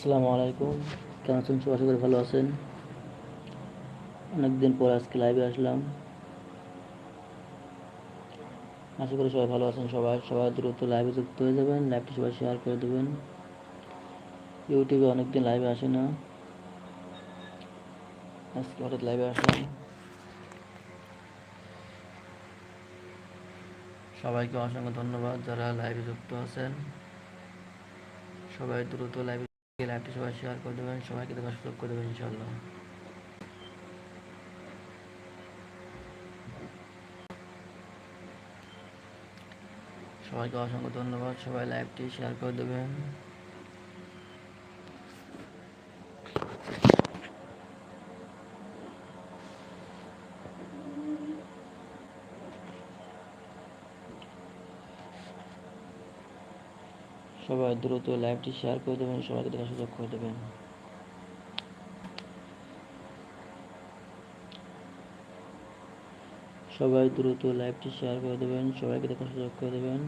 আসসালামু আলাইকুম। কেমন আছেন? সবাই আশা করি ভালো আছেন। অনেকদিন পর আজকে লাইভে আসলাম। আশা করি সবাই ভালো আছেন সবাই। সবাই দ্রুত লাইভে যুক্ত হয়ে যাবেন। লাইভটি সবাই শেয়ার করে দেবেন। ইউটিউবে অনেকদিন লাইভে আসে না। আজকে হঠাৎ লাইভে আসলাম। সবাইকে অসংখ্য ধন্যবাদ যারা লাইভে যুক্ত আছেন। সবাই দ্রুত লাইভে লাইভটি সবাই শেয়ার করে দেবেন, সবাইকে দেখার সুযোগ করে দেবেন ইনশাল্লাহ সবাইকে অসংখ্য ধন্যবাদ, সবাই লাইভটি শেয়ার করে দেবেন। সবাই দ্রুত লাইভটি শেয়ার করে দেবেন, সবাইকে দেখার সুযোগ করে দেবেন। সবাই দ্রুত লাইভটি শেয়ার করে দেবেন, সবাইকে দেখার সুযোগ করে দেবেন।